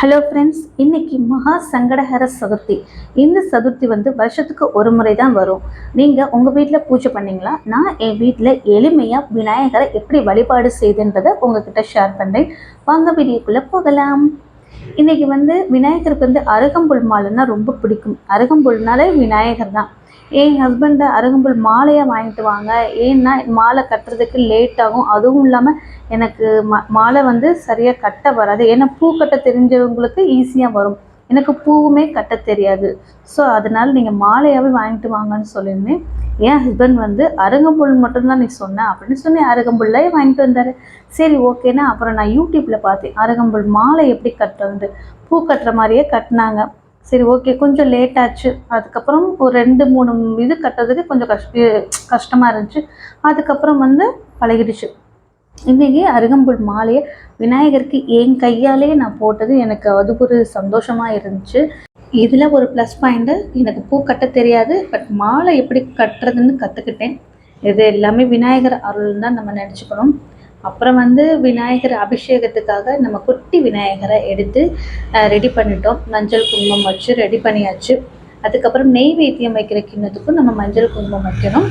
Hello friends இன்னைக்கு மகா சங்கடஹர சதுர்த்தி. இந்த சதுர்த்தி வந்து வருஷத்துக்கு ஒரு முறை தான் வரும். நீங்கள் உங்கள் வீட்டில் பூஜை பண்ணீங்களா? நான் என் வீட்டில் எளிமையாக விநாயகரை எப்படி வழிபாடு செய்துன்றதை உங்ககிட்ட ஷேர் பண்ணுறேன் வாங்க வீடியோக்குள்ளே போகலாம். இன்னைக்கு வந்து விநாயகருக்கு வந்து அருகம்புல் மாலைன்னா ரொம்ப பிடிக்கும். அருகம்புல்னாலே விநாயகர் தான். என் ஹஸ்பண்டை அருகம்புல் மாலையாக வாங்கிட்டு வாங்க. ஏன்னா மாலை கட்டுறதுக்கு லேட் ஆகும். அதுவும் இல்லாமல் எனக்கு மா மாலை வந்து சரியாக கட்ட வராது. ஏன்னா பூ கட்ட தெரிஞ்சவங்களுக்கு ஈஸியாக வரும். எனக்கு பூவுமே கட்ட தெரியாது. ஸோ அதனால் நீங்கள் மாலையாகவே வாங்கிட்டு வாங்கன்னு சொல்லியிருந்தேன் என் ஹஸ்பண்ட் வந்து அருகம்புல் மட்டும்தான் நீ சொன்ன அப்படின்னு சொன்னேன். அருகம்புல்லே வாங்கிட்டு வந்தார். சரி ஓகேன்னா அப்புறம் நான் யூடியூப்பில் பார்த்தேன். அருகம்புல் மாலை எப்படி கட்டுறது? பூ கட்டுற மாதிரியே கட்டினாங்க. சரி ஓகே கொஞ்சம் லேட் ஆச்சு. அதுக்கப்புறம் ஒரு ரெண்டு மூணு இது கட்டுறதுக்கு கொஞ்சம் கஷ்ட கஷ்டமாக இருந்துச்சு. அதுக்கப்புறம் வந்து பழகிடுச்சு. இன்றைக்கி அருகம்புல் மாலையை விநாயகருக்கு என் கையாலே நான் போட்டது எனக்கு அது ஒரு சந்தோஷமாக இருந்துச்சு. இதில் ஒரு ப்ளஸ் பாயிண்ட்டு எனக்கு பூ கட்ட தெரியாது பட் மாலை எப்படி கட்டுறதுன்னு கற்றுக்கிட்டேன் இது எல்லாமே விநாயகர் அருள் தான் நம்ம நினச்சிக்கணும். அப்புறம் வந்து விநாயகர் அபிஷேகத்துக்காக நம்ம குட்டி விநாயகரை எடுத்து ரெடி பண்ணிட்டோம். மஞ்சள் குங்குமம் வச்சு ரெடி பண்ணியாச்சு. அதுக்கப்புறம் நெய்வேத்தியம் வைக்கிற கிண்ணத்துக்கும் நம்ம மஞ்சள் குங்குமம் வைக்கணும்.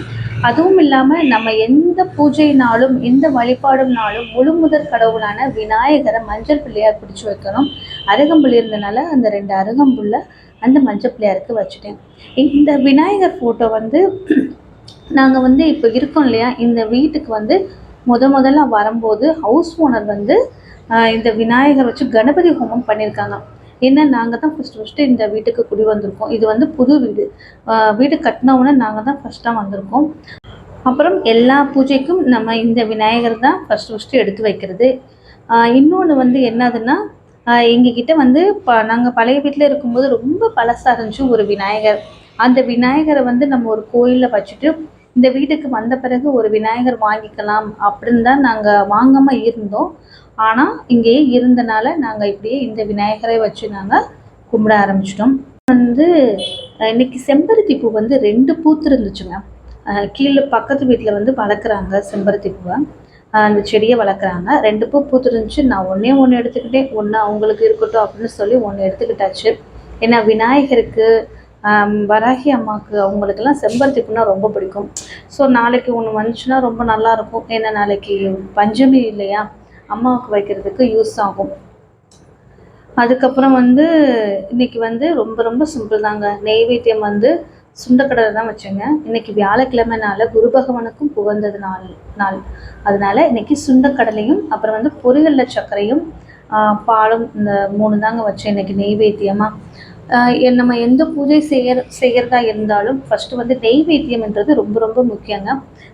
அதுவும் இல்லாமல் நம்ம எந்த பூஜைனாலும் எந்த வழிபாடுனாலும் முழு முதற் கடவுளான விநாயகரை மஞ்சள் பிள்ளையார் பிடிச்சி வைக்கணும். அருகம்புல் இருந்தனால அந்த ரெண்டு அருகம்புல்ல அந்த மஞ்சள் பிள்ளையாருக்கு வச்சுட்டேன். இந்த விநாயகர் ஃபோட்டோ வந்து நாங்கள் வந்து இப்போ இருக்கோம் இல்லையா? இந்த வீட்டுக்கு வந்து முத முதல்ல வரும்போது ஹவுஸ் ஓனர் வந்து இந்த விநாயகர் வச்சு கணபதி ஹோமம் பண்ணியிருக்காங்க. ஏன்னா நாங்கள் தான் ஃபஸ்ட்டு ஃபஸ்ட்டு இந்த வீட்டுக்கு குடி வந்திருக்கோம். இது வந்து புது வீடு. வீடு கட்டினவுடனே நாங்கள் தான் ஃபஸ்ட்டாக வந்திருக்கோம். அப்புறம் எல்லா பூஜைக்கும் நம்ம இந்த விநாயகர் தான் ஃபஸ்ட்டு ஃபஸ்ட்டு எடுத்து வைக்கிறது. இன்னொன்று வந்து என்னதுன்னா எங்ககிட்ட வந்து ப நாங்கள் பழைய வீட்டில் இருக்கும்போது ரொம்ப பழசாக இருந்துச்சு ஒரு விநாயகர். அந்த விநாயகரை வந்து நம்ம ஒரு கோயிலில் வச்சுட்டு இந்த வீட்டுக்கு வந்த பிறகு ஒரு விநாயகர் வாங்கிக்கலாம் அப்படின்னு தான் நாங்கள் வாங்காமல் இருந்தோம். ஆனால் இங்கேயே இருந்தனால நாங்கள் இப்படியே இந்த விநாயகரை வச்சு நாங்கள் கும்பிட ஆரம்பிச்சிட்டோம். வந்து இன்னைக்கு செம்பருத்தி பூ வந்து ரெண்டு பூத்து இருந்துச்சுங்க. கீழே பக்கத்து வீட்டில் வந்து வளர்க்குறாங்க செம்பருத்தி பூவை. அந்த செடியை வளர்க்குறாங்க. ரெண்டு பூ பூத்துருந்துச்சு நான் ஒன்றே ஒன்று எடுத்துக்கிட்டேன். ஒன்று அவங்களுக்கு இருக்கட்டும் அப்படின்னு சொல்லி ஒன்று எடுத்துக்கிட்டாச்சு. ஏன்னா விநாயகருக்கு வராகி அம்மாவுக்கு அவங்களுக்கெல்லாம் செம்பருத்தி பூனா ரொம்ப பிடிக்கும். ஸோ நாளைக்கு ஒன்று வந்துச்சுன்னா ரொம்ப நல்லா இருக்கும். ஏன்னா நாளைக்கு பஞ்சமி இல்லையா? அம்மாவுக்கு வைக்கிறதுக்கு யூஸ் ஆகும். அதுக்கப்புறம் வந்து இன்னைக்கு வந்து ரொம்ப ரொம்ப சிம்பிள் தாங்க. நெய்வேத்தியம் வந்து சுண்டக்கடலை தான் வச்சேங்க. இன்னைக்கு வியாழக்கிழமைனால குரு பகவானுக்கும் புகழ்ந்தது நாள் நாள். அதனால இன்னைக்கு சுண்டக்கடலையும் அப்புறம் வந்து பொரியல்ல சர்க்கரையும் ஆஹ், பாலும் இந்த மூணு தாங்க வச்சேன் இன்னைக்கு நெய்வேத்தியமாக நம்ம எந்த பூஜை செய்யற செய்யறதா இருந்தாலும் ஃபர்ஸ்ட் வந்து நெய்வேத்தியம்ன்றது ரொம்ப ரொம்ப முக்கியங்க.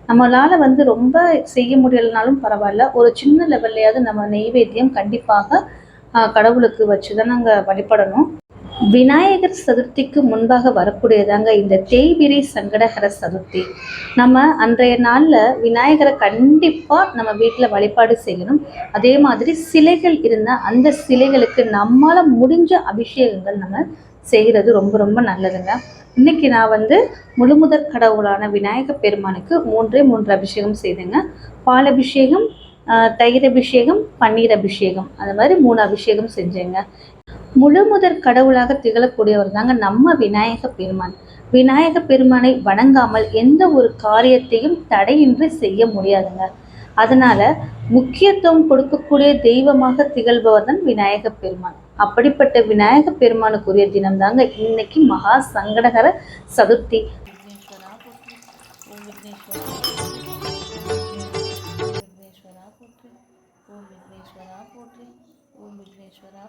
நம்மளால வந்து ரொம்ப செய்ய முடியலனாலும் பரவாயில்ல. ஒரு சின்ன லெவல்லையாவது நம்ம நெய்வேத்தியம் கண்டிப்பாக கடவுளுக்கு வச்சு தான் நாங்கள் வழிபடணும். விநாயகர் சதுர்த்திக்கு முன்பாக வரக்கூடியதாங்க இந்த தேய்பிரி சங்கடகர சதுர்த்தி. நம்ம அன்றைய நாளில் விநாயகரை கண்டிப்பாக நம்ம வீட்டில் வழிபாடு செய்யணும். அதே மாதிரி சிலைகள் இருந்தால் அந்த சிலைகளுக்கு நம்மால் முடிஞ்ச அபிஷேகங்கள் நம்ம செய்கிறது ரொம்ப ரொம்ப நல்லதுங்க. இன்னைக்கு நான் வந்து முழுமுதற் கடவுளான விநாயக பெருமானுக்கு மூன்றே மூன்று அபிஷேகம் செய்தேங்க. பால் அபிஷேகம் தயிர் அபிஷேகம் பன்னீர் அபிஷேகம். அந்த மாதிரி மூணு அபிஷேகம் செஞ்சேங்க. முழு முதற் கடவுளாக திகழக்கூடியவர் தாங்க நம்ம விநாயக பெருமான். விநாயக பெருமானை வணங்காமல் எந்த ஒரு காரியத்தையும் தடையின்றி செய்ய முடியாதுங்க. அதனால முக்கியத்துவம் கொடுக்கக்கூடிய தெய்வமாக திகழ்பவர் தான் விநாயக பெருமான். அப்படிப்பட்ட விநாயக பெருமானுக்குரிய தினம் தாங்க இன்னைக்கு மகா சங்கடகர சதுர்த்தி. ஓம் விக்னேஸ்வரா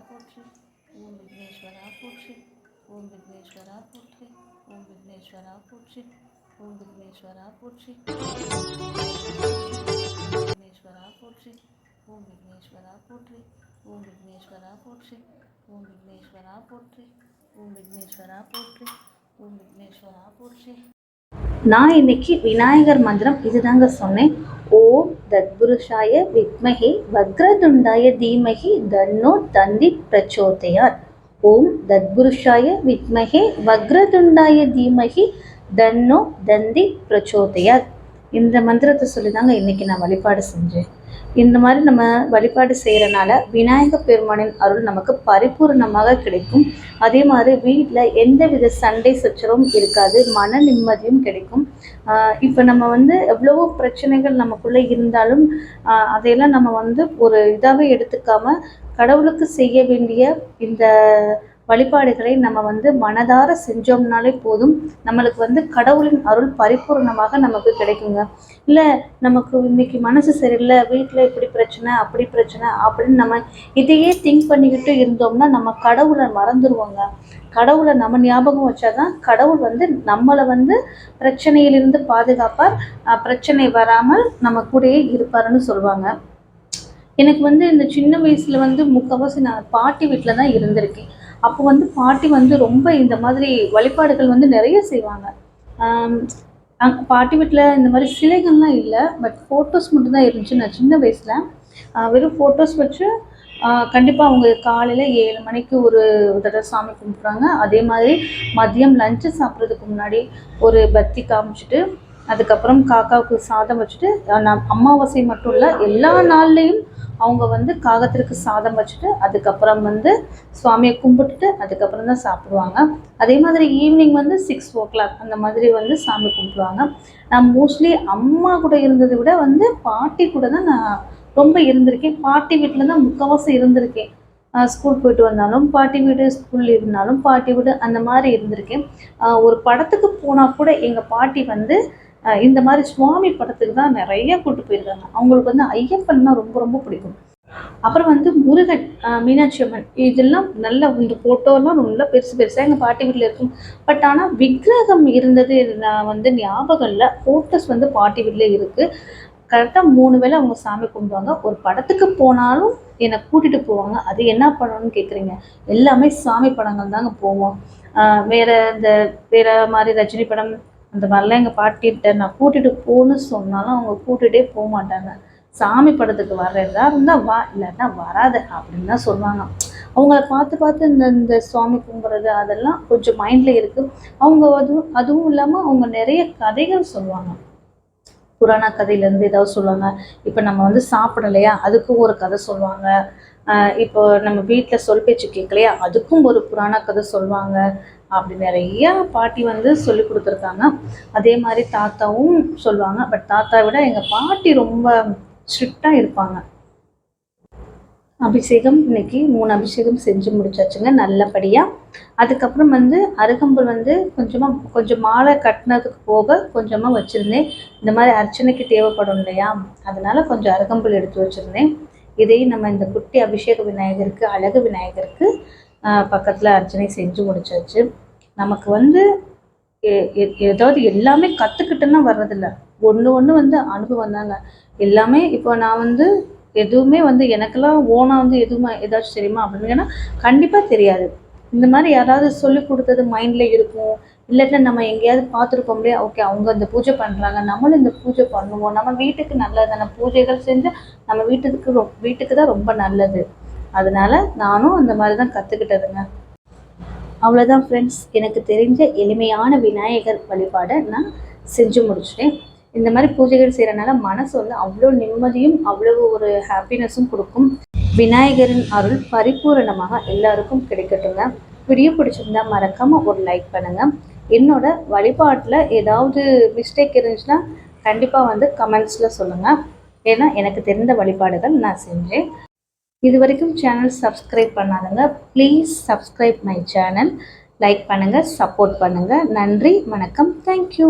ओम विघ्नेश्वरा पुत्री ओम विघ्नेश्वरा पुत्री ओम विघ्नेश्वरा पुत्री ओम विघ्नेश्वरा पुत्री ओम विघ्नेश्वरा पुत्री ओम विघ्नेश्वरा पुत्री विघ्नेश्वरा पुत्री ओम विघ्नेश्वरा पुत्री ओम विघ्नेश्वरा पुत्री ओम विघ्नेश्वरा पुत्री ओम विघ्नेश्वरा पुत्री ओम विघ्नेश्वरा पुत्री நான் இன்னைக்கு விநாயகர் மந்திரம் இதுதாங்க சொன்னேன் ஓம் தத்புருஷாய வித்மகி வக்ரதுண்டாய தீமகி தன்னோ தந்தி பிரச்சோதயாத். ஓம் தத்புருஷாய வித்மகே வக்ரதுண்டாய தீமகி தன்னோ தந்தி பிரச்சோதயாத். இந்த மந்திரத்தை சொல்லி தாங்க இன்னைக்கு நான் வழிபாடு செஞ்சேன். இந்த மாதிரி நம்ம வழிபாடு செய்கிறனால விநாயக பெருமானின் அருள் நமக்கு பரிபூர்ணமாக கிடைக்கும். அதே மாதிரி வீட்டில் எந்த வித சண்டை சச்சரவும் இருக்காது மன நிம்மதியும் கிடைக்கும். இப்போ நம்ம வந்து எவ்வளவோ பிரச்சனைகள் நமக்குள்ளே இருந்தாலும் அதையெல்லாம் நம்ம வந்து ஒரு இதாகவே எடுத்துக்காமல் கடவுளுக்கு செய்ய வேண்டிய இந்த வழிபாடுகளை நம்ம வந்து மனதார செஞ்சோம்னாலே போதும். நம்மளுக்கு வந்து கடவுளின் அருள் பரிபூர்ணமாக நமக்கு கிடைக்குங்க. இல்லை நமக்கு இன்னைக்கு மனசு சரியில்லை வீட்டில் இப்படி பிரச்சனை அப்படி பிரச்சனை அப்படின்னு நம்ம இதையே திங்க் பண்ணிக்கிட்டு இருந்தோம்னா நம்ம கடவுளை மறந்துடுவோங்க கடவுளை நம்ம ஞாபகம் வச்சாதான் கடவுள் வந்து நம்மளை வந்து பிரச்சனையிலிருந்து பாதுகாப்பார். பிரச்சனை வராமல் நம்ம கூடயே இருப்பாருன்னு சொல்லுவாங்க எனக்கு வந்து இந்த சின்ன வயசுல வந்து முக்கால்வாசி நான் பாட்டி வீட்டில் தான் இருந்திருக்கேன். அப்போ வந்து பாட்டி வந்து ரொம்ப இந்த மாதிரி வழிபாடுகள் வந்து நிறைய செய்வாங்க. பாட்டி வீட்டில் இந்த மாதிரி சிலைகள்லாம் இல்லை பட் ஃபோட்டோஸ் மட்டும்தான் இருந்துச்சு நான் சின்ன வயசில். வெறும் ஃபோட்டோஸ் வச்சு கண்டிப்பாக அவங்க காலையில் ஏழு மணிக்கு ஒரு தடவை சாமி கும்பிட்றாங்க. அதே மாதிரி மதியம் லஞ்சு சாப்பிட்றதுக்கு முன்னாடி ஒரு பத்தி காமிச்சிட்டு அதுக்கப்புறம் காக்காவுக்கு சாதம் வச்சுட்டு நான் அமாவாசை மட்டும் இல்லை எல்லா நாள்லேயும் அவங்க வந்து காகத்திற்கு சாதம் வச்சுட்டு அதுக்கப்புறம் வந்து சுவாமியை கும்பிட்டுட்டு அதுக்கப்புறம் தான் சாப்பிடுவாங்க. அதே மாதிரி ஈவினிங் வந்து சிக்ஸ் ஓ கிளாக் அந்த மாதிரி வந்து சாமி கும்பிடுவாங்க. நான் மோஸ்ட்லி அம்மா கூட இருந்ததை விட வந்து பாட்டி கூட தான் நான் ரொம்ப இருந்திருக்கேன். பாட்டி வீட்டில் தான் முக்கால்வாசி இருந்திருக்கேன். ஸ்கூல் போயிட்டு வந்தாலும் பாட்டி வீடு ஸ்கூல் இருந்தாலும் பாட்டி வீடு அந்த மாதிரி இருந்திருக்கேன். ஒரு படத்துக்கு போனால் கூட எங்கள் பாட்டி வந்து இந்த மாதிரி சுவாமி படத்துக்கு தான் நிறைய கூட்டு போயிருக்காங்க. அவங்களுக்கு வந்து ஐயப்பன்னா ரொம்ப ரொம்ப பிடிக்கும். அப்புறம் வந்து முருகன் மீனாட்சி அம்மன். இதெல்லாம் நல்ல இந்த ஃபோட்டோலாம் நல்லா பெருசு பெருசாக எங்கள் பாட்டி வீட்டில் இருக்கும். பட் ஆனால் விக்கிரகம் இருந்தது நான் வந்து ஞாபகம் இல்லை. ஃபோட்டோஸ் வந்து பாட்டி வீட்டில் இருக்குது கரெக்டாக மூணு வேளை அவங்க சாமி கும்பிடுவாங்க. ஒரு படத்துக்கு போனாலும் என்னை கூட்டிகிட்டு போவாங்க. அது என்ன படம்னு கேட்குறீங்க எல்லாமே சாமி படங்கள் தாங்க போவோம். வேறு வேற இந்த வேற மாதிரி ரஜினி படம் அந்த மாதிரிலாம் எங்கள் பாட்டிகிட்ட நான் கூட்டிகிட்டு போகணும்னு சொன்னாலும் அவங்க கூட்டிகிட்டே போக மாட்டாங்க. சாமி படத்துக்கு வர்றதா இருந்தால் வா இல்லைன்னா வராத அப்படின்னு தான் சொல்லுவாங்க. அவங்கள பார்த்து பார்த்து இந்த இந்த சுவாமி கும்பிட்றது அதெல்லாம் கொஞ்சம் மைண்டில் இருக்குது அவங்க அதுவும் அதுவும் இல்லாமல் அவங்க நிறைய கதைகள் சொல்லுவாங்க. புராண கதையிலேருந்து ஏதாவது சொல்லுவாங்க. இப்போ நம்ம வந்து சாப்பிடலையா அதுக்கும் ஒரு கதை சொல்லுவாங்க. ஆஹ் இப்போ நம்ம வீட்டில் சொல் பேச்சு கேட்கலையா? அதுக்கும் ஒரு புராண கதை சொல்லுவாங்க. அப்படி நிறைய பாட்டி வந்து சொல்லி கொடுத்துருக்காங்க. அதே மாதிரி தாத்தாவும் சொல்லுவாங்க. பட் தாத்தா விட எங்கள் பாட்டி ரொம்ப ஸ்ட்ரிக்டாக இருப்பாங்க. அபிஷேகம் இன்னைக்கு மூணு அபிஷேகம் செஞ்சு முடிச்சாச்சுங்க நல்லபடியாக அதுக்கப்புறம் வந்து அருகம்புல் வந்து கொஞ்சமாக கொஞ்சம் மாலை கட்டினதுக்கு போக கொஞ்சமாக வச்சுருந்தேன். இந்த மாதிரி அர்ச்சனைக்கு தேவைப்படும் இல்லையா? அதனால் கொஞ்சம் அருகம்புல் எடுத்து வச்சுருந்தேன். இதையும் நம்ம இந்த குட்டி அபிஷேக விநாயகருக்கு அழகு விநாயகருக்கு பக்கத்தில் அர்ச்சனை செஞ்சு முடிச்சாச்சு. நமக்கு வந்து எ- எ- ஏதாவது எல்லாமே கற்றுக்கிட்டுன்னா வர்றதில்ல. ஒன்று ஒன்று வந்து அனுபவம் தாங்க. எல்லாமே இப்போ நான் வந்து எதுவுமே வந்து எனக்கெல்லாம் ஓனாக வந்து எதுவுமே ஏதாச்சும் தெரியுமா அப்படின்னு கண்டிப்பாக தெரியாது. இந்த மாதிரி யாராவது சொல்லி கொடுத்தது மைண்டில் இருக்கும். இல்லாட்டா நம்ம எங்கேயாவது பார்த்துருப்போம் இல்லையா? ஓகே அவங்க இந்த பூஜை பண்ணுறாங்க நம்மளும் இந்த பூஜை பண்ணுவோம். நம்ம வீட்டுக்கு நல்லதான பூஜைகள் செஞ்சு நம்ம வீட்டுக்கு ரொ- வீட்டுக்கு தான் ரொம்ப நல்லது. அதனால நானும் அந்த மாதிரி தான் கற்றுக்கிட்டதுங்க அவ்வளோதான் ஃப்ரெண்ட்ஸ் எனக்கு தெரிஞ்ச எளிமையான விநாயகர் வழிபாடை நான் செஞ்சு முடிச்சிட்டேன். இந்த மாதிரி பூஜைகள் செய்கிறனால மனசு வந்து அவ்வளோ நிம்மதியும் அவ்வளோ ஒரு ஹாப்பினஸும் கொடுக்கும். விநாயகரின் அருள் பரிபூரணமாக எல்லாருக்கும் கிடைக்கட்டுங்க. வீடியோ பிடிச்சிருந்தா மறக்காமல் ஒரு லைக் பண்ணுங்கள் என்னோட வழிபாட்டில் ஏதாவது மிஸ்டேக் இருந்துச்சுன்னா கண்டிப்பாக வந்து கமெண்ட்ஸில் சொல்லுங்கள் ஏன்னா எனக்கு தெரிந்த வழிபாடுகள் நான் செஞ்சேன். இது வரைக்கும் channel subscribe பண்ணாதுங்க please subscribe my channel like பண்ணுங்கள் சப்போர்ட் பண்ணுங்கள் நன்றி வணக்கம். தேங்க்யூ